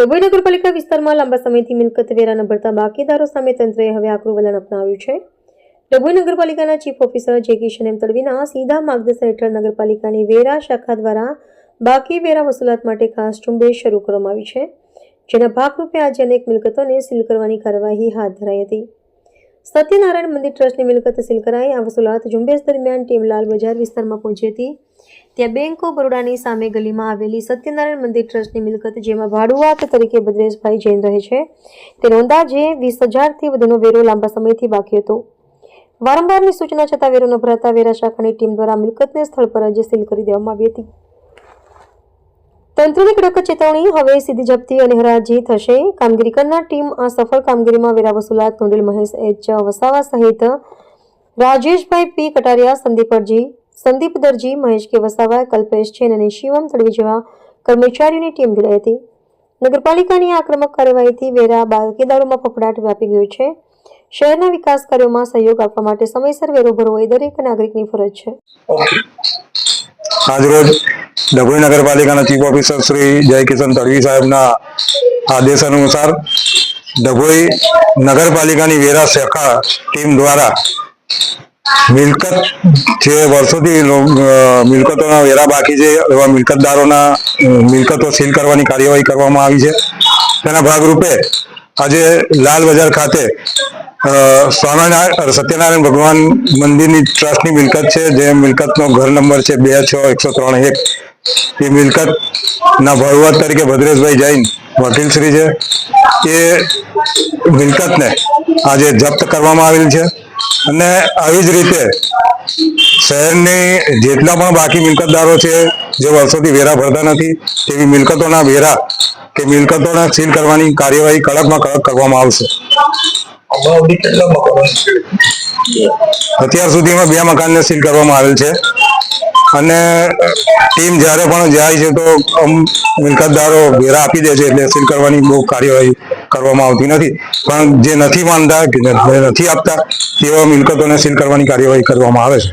ડભોઈ નગરપાલિકા વિસ્તારમાં લાંબા સમયથી મિલકત વેરા ન ભરતા બાકીદારો સામે તંત્રએ હવે આકરું વલણ અપનાવ્યું છે. ડભોઈ નગરપાલિકાના ચીફ ઓફિસર જે કિશન એમ તડવીના સીધા માર્ગદર્શન હેઠળ નગરપાલિકાની વેરા શાખા દ્વારા બાકી વેરા વસૂલાત માટે ખાસ ઝુંબેશ શરૂ કરવામાં આવી છે. જેના ભાગરૂપે આજે અનેક મિલકતોને સીલ કરવાની કાર્યવાહી હાથ ધરાઈ હતી. સત્યનારાયણ મંદિર ટ્રસ્ટની મિલકત સીલ કરાઈ. આ વસૂલાત ઝુંબેશ દરમિયાન ટીમ લાલ બજાર વિસ્તારમાં પહોંચી હતી. ત્યાં બેંક ઓફ બરોડાની સામે ગલીમાં આવેલી સત્યનારાયણ મંદિર ટ્રસ્ટની મિલકત, જેમાં ભાડુઆત તરીકે ભદ્રેશભાઈ જૈન રહે છે. તે નોંધાજે વીસ હજારથી વધુનો વેરો લાંબા સમયથી બાકી હતો. વારંવારની સૂચના છતાં વેરો ન ભરાતા વેરા શાખાની ટીમ દ્વારા મિલકતને સ્થળ પર જ સીલ કરી દેવામાં આવી હતી. તંત્રની કડક ચેતવણી હવે સીધી જપ્તી અને હરાજી થશે. કામગીરી કરનાર ટીમ આ સફળ કામગીરીમાં વેરા વસુલાત નોડેલ મહેશ, એચ. વસાવા સહિત રાજેશભાઈ પી. કટારિયા, સંદીપ સંદીપ દરજી, મહેશ કે વસાવા, કલ્પેશ છેન અને શિવમ તડવી જેવા કર્મચારીઓની ટીમ જોડાઈ હતી. નગરપાલિકાની આક્રમક કાર્યવાહીથી વેરા બાલકીદારોમાં ફફડાટ વ્યાપી ગયો છે. શહેરના વિકાસ કાર્યોમાં સહયોગ આપવા માટે સમયસર વેરો ભરવો એ દરેક નાગરિકની ફરજ છે. આજરોજ ડભોઈ નગરપાલિકાના ચીફ ઓફિસર શ્રી જયકિશન તડવી સાહેબના આદેશ અનુસાર ડભોઈ નગરપાલિકાની વેરા શાખા ટીમ દ્વારા મિલકત જે વર્ષોથી મિલકતોના વેરા બાકી છે, એવા મિલકતદારોના મિલકતો સીલ કરવાની કાર્યવાહી કરવામાં આવી છે. તેના ભાગરૂપે આજે લાલ બજાર ખાતે સ્વામિનારાયણ, સત્યનારાયણ ભગવાન મંદિરની ટ્રસ્ટની મિલકત છે, જે મિલકતનો ઘર નંબર છે બે છ એકસો ત્રણ એક. એ મિલકત ના ભરવત તરીકે ભદ્રેશભાઈ જૈન વકીલશ્રી છે. એ મિલકતને આજે જપ્ત કરવામાં આવેલ છે અને આવી જ રીતે શહેરની જેટલા પણ બાકી મિલકતદારો છે, જે વર્ષોથી વેરા ભરતા નથી, તેવી મિલકતોના વેરા કે મિલકતોના સીલ કરવાની કાર્યવાહી કડકમાં કડક કરવામાં આવશે. અત્યાર સુધીમાં બે મકાનને સીલ કરવામાં આવેલ છે. અને ટીમ જ્યારે પણ જાય છે તો મિલકતદારો વેરા આપી દે છે એટલે સીલ કરવાની બહુ કાર્યવાહી કરવામાં આવતી નથી. પણ જે નથી માનતા કે નથી આપતા તેવા મિલકતોને સીલ કરવાની કાર્યવાહી કરવામાં આવે છે.